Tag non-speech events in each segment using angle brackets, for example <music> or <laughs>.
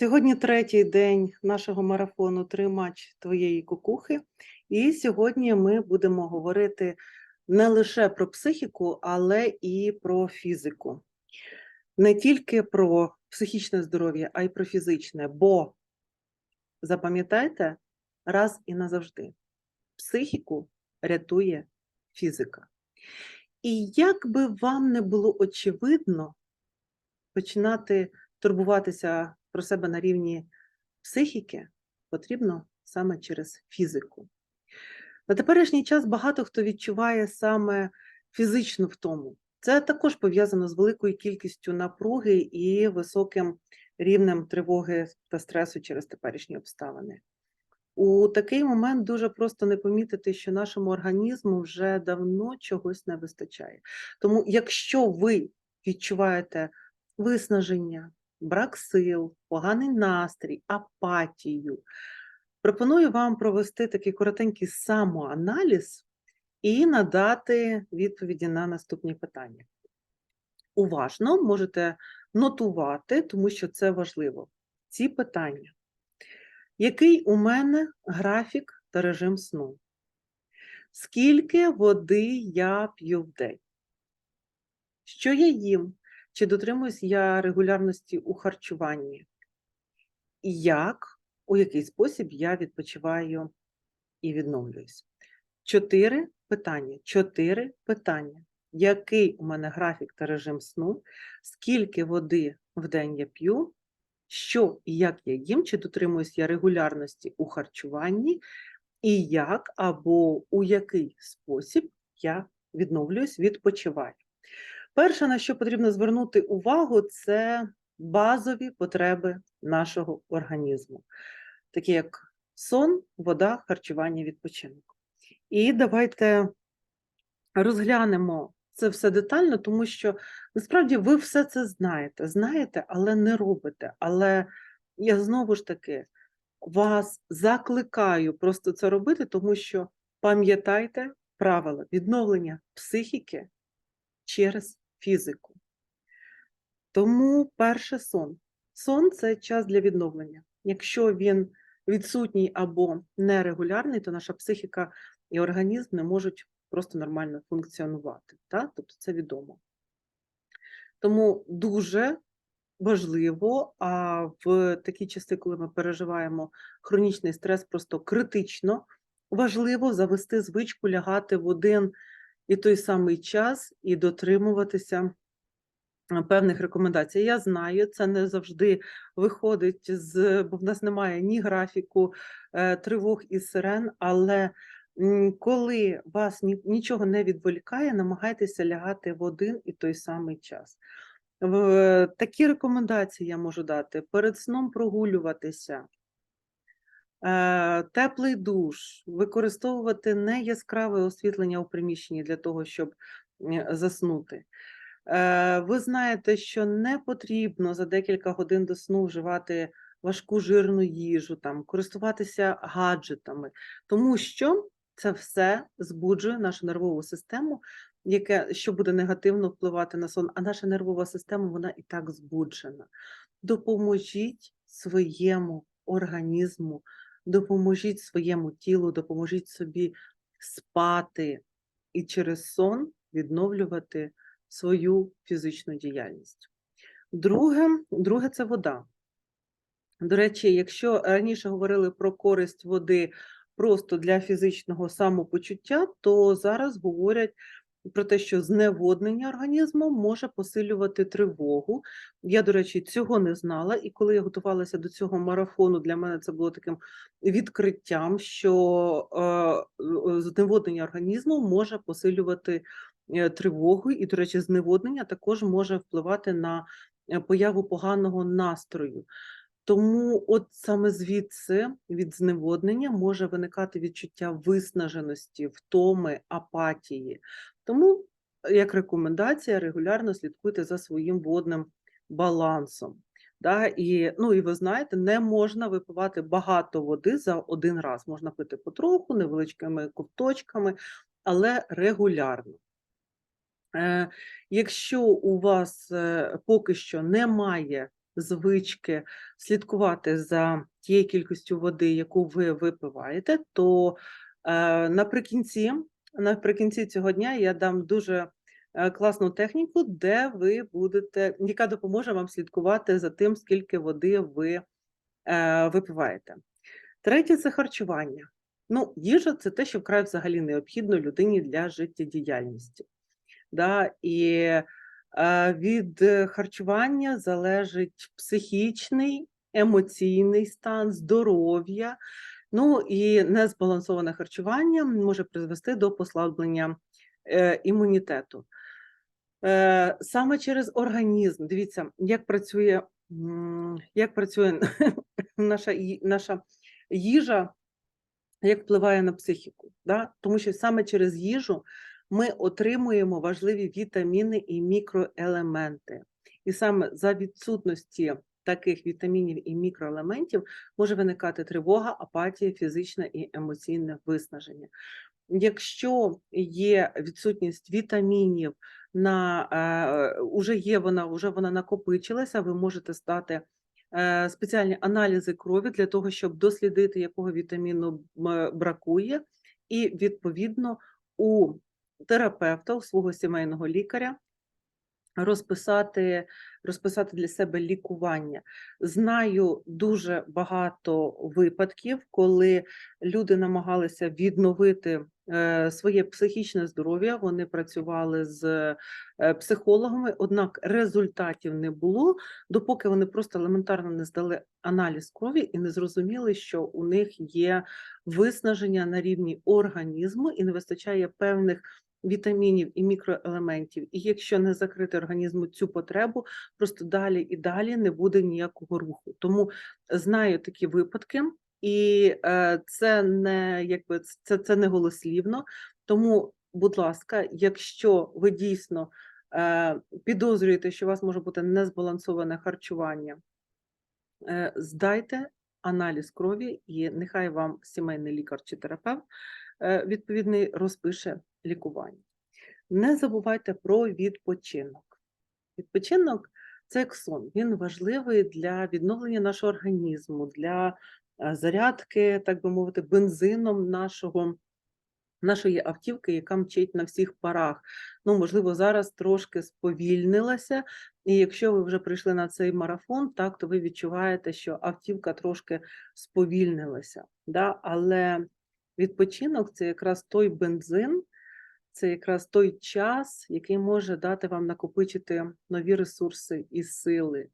Сьогодні третій день нашого марафону Тримач твоєї кукухи. І сьогодні ми будемо говорити не лише про психіку, але і про фізику. Не тільки про психічне здоров'я, а й про фізичне. Бо запам'ятайте раз і назавжди: психіку рятує фізика. І як би вам не було очевидно починати турбуватися про себе на рівні психіки, потрібно саме через фізику. На теперішній час багато хто відчуває саме фізичну втому. Це також пов'язано з великою кількістю напруги і високим рівнем тривоги та стресу через теперішні обставини. У такий момент дуже просто не помітити, що нашому організму вже давно чогось не вистачає. Тому, якщо ви відчуваєте виснаження, брак сил, поганий настрій, апатію, пропоную вам провести такий коротенький самоаналіз і надати відповіді на наступні питання. Уважно можете нотувати, тому що це важливо. Ці питання. Який у мене графік та режим сну? Скільки води я п'ю в день? Що я їм? Чи дотримуюсь я регулярності у харчуванні? І як, у який спосіб я відпочиваю і відновлююсь? Чотири питання. Чотири питання. Який у мене графік та режим сну? Скільки води в день я п'ю? Що і як я їм, чи дотримуюсь я регулярності у харчуванні, і як або у який спосіб я відновлююсь, відпочиваю. Перше, на що потрібно звернути увагу, це базові потреби нашого організму, такі як сон, вода, харчування, відпочинок. І давайте розглянемо це все детально, тому що насправді ви все це знаєте, знаєте, але не робите. Але я знову ж таки вас закликаю просто це робити, тому що пам'ятайте правила відновлення психіки через фізику. Тому перше сон. Сон це час для відновлення. Якщо він відсутній або нерегулярний, то наша психіка і організм не можуть просто нормально функціонувати. Так? Тобто це відомо. Тому дуже важливо, а в такі часи, коли ми переживаємо хронічний стрес, просто критично важливо завести звичку лягати в один і той самий час і дотримуватися певних рекомендацій. Я знаю, це не завжди виходить з, бо в нас немає ні графіку е, тривог і сирен, але коли вас нічого не відволікає, намагайтеся лягати в один і той самий час. Такі рекомендації я можу дати: перед сном прогулюватися, е, теплий душ, використовувати не яскраве освітлення у приміщенні для того, щоб заснути. Е, ви знаєте, що не потрібно за декілька годин до сну вживати важку жирну їжу, там, користуватися гаджетами, тому що це все збуджує нашу нервову систему, яке що буде негативно впливати на сон, а наша нервова система вона і так збуджена. Допоможіть своєму організму, допоможіть своєму тілу, допоможіть собі спати і через сон відновлювати свою фізичну діяльність. Друге, друге це вода. До речі, якщо раніше говорили про користь води просто для фізичного самопочуття, то зараз говорять про те, що зневоднення організму може посилювати тривогу. Я, до речі, цього не знала, і коли я готувалася до цього марафону, для мене це було таким відкриттям, що е, зневоднення організму може посилювати е, тривогу, і, до речі, зневоднення також може впливати на е, появу поганого настрою. Тому, от саме звідси від зневоднення може виникати відчуття виснаженості, втоми, апатії. Тому, як рекомендація, регулярно слідкуйте за своїм водним балансом. Да, І ну, і ви знаєте, не можна випивати багато води за один раз. Можна пити потроху, невеличкими ковточками, але регулярно. Е, Якщо у вас е, поки що немає звички слідкувати за тією кількістю води, яку ви випиваєте, то е, наприкінці, наприкінці цього дня я дам дуже е, класну техніку, де ви будете, яка допоможе вам слідкувати за тим, скільки води ви е, випиваєте. Третє це харчування. Ну, їжа це те, що вкрай взагалі необхідно людині для життєдіяльності. Да? І е, від харчування залежить психічний, емоційний стан, здоров'я. Ну і незбалансоване харчування може призвести до послаблення е, імунітету. Е, саме через організм, дивіться, як працює, як працює <laughs> наша, наша їжа, як впливає на психіку. Да? Тому що саме через їжу ми отримуємо важливі вітаміни і мікроелементи. І саме за відсутності таких вітамінів і мікроелементів може виникати тривога, апатія, фізичне і емоційне виснаження. Якщо є відсутність вітамінів, на е, уже є вона, вже вона накопичилася, ви можете стати е, спеціальні аналізи крові для того, щоб дослідити, якого вітаміну бракує, і відповідно у терапевта, у свого сімейного лікаря розписати, розписати для себе лікування. Знаю дуже багато випадків, коли люди намагалися відновити своє психічне здоров'я. Вони працювали з е, психологами, однак результатів не було, допоки вони просто елементарно не здали аналіз крові і не зрозуміли, що у них є виснаження на рівні організму і не вистачає певних вітамінів і мікроелементів. І якщо не закрити організму цю потребу, просто далі і далі не буде ніякого руху. Тому знаю такі випадки, і е, це не якби це, це не голослівно. Тому, будь ласка, якщо ви дійсно е, підозрюєте, що у вас може бути незбалансоване харчування, е, здайте аналіз крові, і нехай вам сімейний лікар чи терапевт відповідний розпише лікування. Не забувайте про відпочинок. Відпочинок це як сон. Він важливий для відновлення нашого організму, для зарядки, так би мовити, бензином нашого. Нашої автівки, яка мчить на всіх парах. Ну, можливо, зараз трошки сповільнилася, і якщо ви вже прийшли на цей марафон, так, то ви відчуваєте, що автівка трошки сповільнилася. Да? Але відпочинок це якраз той бензин, це якраз той час, який може дати вам накопичити нові ресурси і сили.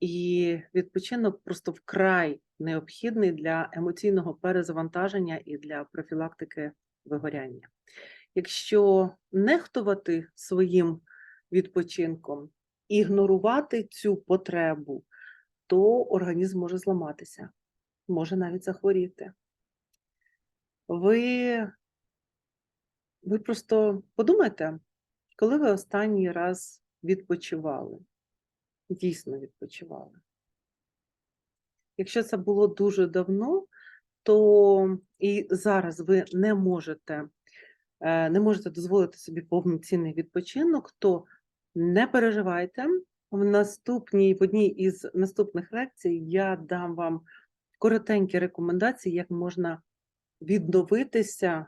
І відпочинок просто вкрай необхідний для емоційного перезавантаження і для профілактики вигоряння. Якщо нехтувати своїм відпочинком, ігнорувати цю потребу, то організм може зламатися, може навіть захворіти. Ви, ви просто подумайте, коли ви останній раз відпочивали, дійсно відпочивали. Якщо це було дуже давно, то і зараз ви не можете, е, не можете дозволити собі повноцінний відпочинок, то не переживайте. В наступній, в одній із наступних лекцій я дам вам коротенькі рекомендації, як можна відновитися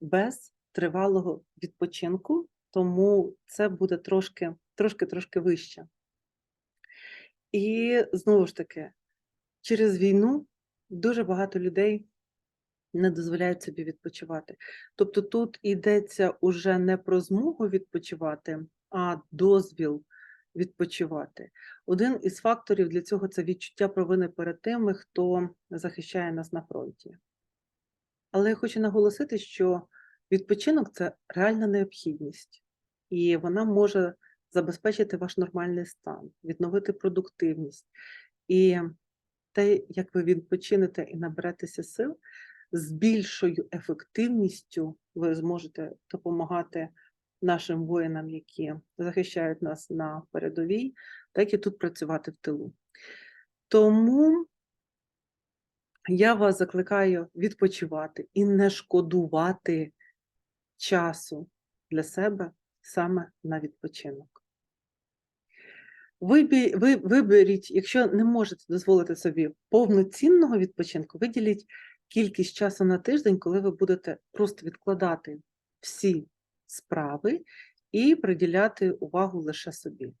без тривалого відпочинку, тому це буде трошки, трошки, трошки вище. І знову ж таки, через війну дуже багато людей не дозволяють собі відпочивати. Тобто тут йдеться уже не про змогу відпочивати, а дозвіл відпочивати. Один із факторів для цього це відчуття провини перед тими, хто захищає нас на фронті. Але я хочу наголосити, що відпочинок це реальна необхідність, і вона може забезпечити ваш нормальний стан, відновити продуктивність. І те, як ви відпочинете і наберетеся сил, з більшою ефективністю ви зможете допомагати нашим воїнам, які захищають нас на передовій, так і тут працювати в тилу. Тому я вас закликаю відпочивати і не шкодувати часу для себе саме на відпочинок. Вибі, ви, виберіть, якщо не можете дозволити собі повноцінного відпочинку, виділіть кількість часу на тиждень, коли ви будете просто відкладати всі справи і приділяти увагу лише собі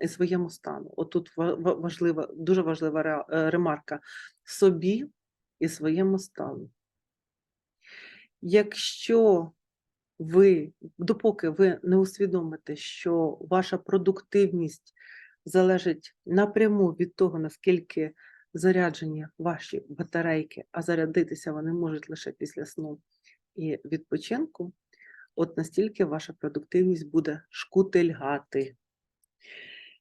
і своєму стану. Отут ва- ва- важлива, дуже важлива е, ремарка собі і своєму стану. Якщо ви, допоки ви не усвідомите, що ваша продуктивність залежить напряму від того, наскільки заряджені ваші батарейки, а зарядитися вони можуть лише після сну і відпочинку, от настільки ваша продуктивність буде шкутильгати.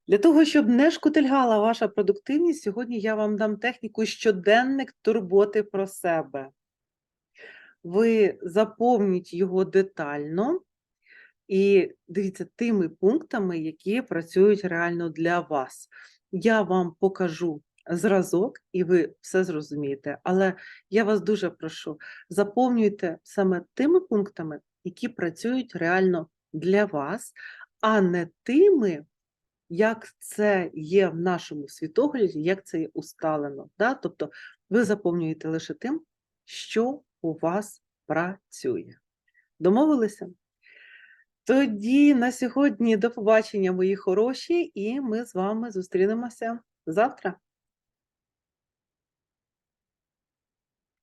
Для того, щоб не шкутильгала ваша продуктивність, сьогодні я вам дам техніку щоденник турботи про себе. Ви заповніть його детально і дивіться тими пунктами, які працюють реально для вас. Я вам покажу зразок, і ви все зрозумієте. Але я вас дуже прошу, заповнюйте саме тими пунктами, які працюють реально для вас, а не тими, як це є в нашому світогляді, як це є усталено. Да? Тобто ви заповнюєте лише тим, що у вас працює. Домовилися? Тоді на сьогодні до побачення, мої хороші, і ми з вами зустрінемося завтра.